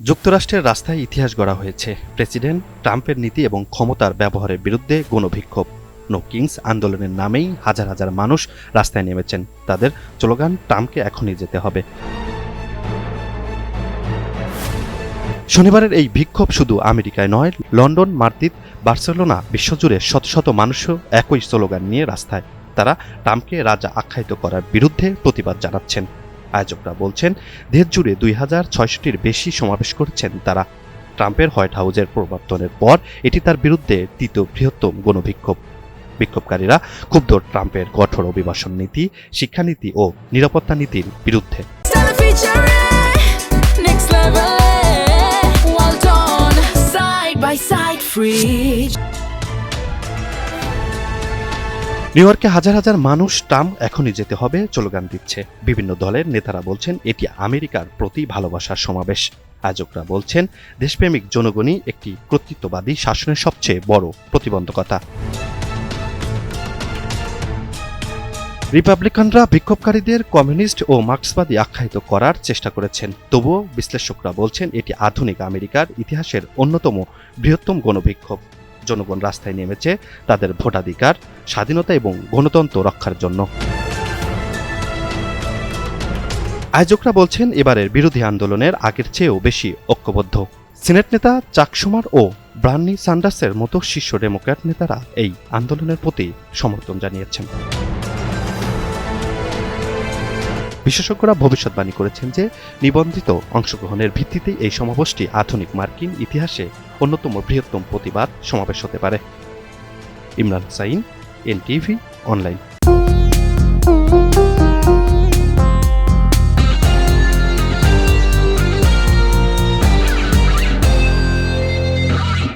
যুক্তরাষ্ট্রের রাস্তায় ইতিহাস গড়া হয়েছে। প্রেসিডেন্ট ট্রাম্পের নীতি এবং ক্ষমতার ব্যবহারের বিরুদ্ধে গণবিক্ষোভ। নো কিংস আন্দোলনের নামেই হাজার হাজার মানুষ রাস্তায় নেমেছেন। তাদের স্লোগান, ট্রাম্পকে এখনই যেতে হবে। শনিবারের এই বিক্ষোভ শুধু আমেরিকায় নয়, লন্ডন মার্তিত বার্সেলোনা বিশ্বজুড়ে শত শত মানুষও একই স্লোগান নিয়ে রাস্তায়। তারা ট্রাম্পকে রাজা আখ্যায়িত করার বিরুদ্ধে প্রতিবাদ জানাচ্ছেন। আয়োজকরা বলছেন দেশ জুড়ে দুই হাজার ছয়শটির বেশি সমাবেশ করেছেন তারা ট্রাম্পের হোয়াইট হাউসের প্রবর্তনের পর এটি তার বিরুদ্ধে তৃতীয় বৃহত্তম গণবিক্ষোভ বিক্ষোভকারীরা ক্ষুব্ধ ট্রাম্পের কঠোর অভিবাসন নীতি শিক্ষানীতি ও নিরাপত্তা নীতির বিরুদ্ধে next level. Well done, side by side. নিউ ইয়র্কে হাজার হাজার মানুষ ট্রাম্প এখনই যেতে হবে, স্লোগান দিচ্ছে। বিভিন্ন দলের নেতারা বলছেন, এটি আমেরিকার প্রতি ভালোবাসার সমাবেশ। আয়োজকরা বলছেন, দেশপ্রেমিক জনগণই একটি কর্তৃত্ববাদী শাসনের সবচেয়ে বড় প্রতিবন্ধকতা। রিপাবলিকানরা বিক্ষোভকারীদের কমিউনিস্ট ও মার্ক্সবাদী আখ্যায়িত করার চেষ্টা করেছেন। তবুও বিশ্লেষকরা বলছেন, এটি আধুনিক আমেরিকার ইতিহাসের অন্যতম বৃহত্তম গণবিক্ষোভ। জনগণ রাস্তায় নেমেছে তাদের ভোটাধিকার, স্বাধীনতা এবং গণতন্ত্র রক্ষার জন্য। আয়োজকরা বলছেন, এবারের বিরোধী আন্দোলনের আগের চেয়েও বেশি ঐক্যবদ্ধ। সিনেট নেতা চাকসুমার ও ব্রান্নি সান্ডার্সের মতো শীর্ষ ডেমোক্র্যাট নেতারা এই আন্দোলনের প্রতি সমর্থন জানিয়েছেন। বিশেষজ্ঞরা ভবিষ্যৎবাণী করেছেন যে নিবন্ধিত অংশগ্রহণের ভিত্তিতে এই সমাবেশটি আধুনিক মার্কিন ইতিহাসে অন্যতম বৃহত্তম প্রতিবাদ সমাবেশ হতে পারে। Imran Sain, NTV, online.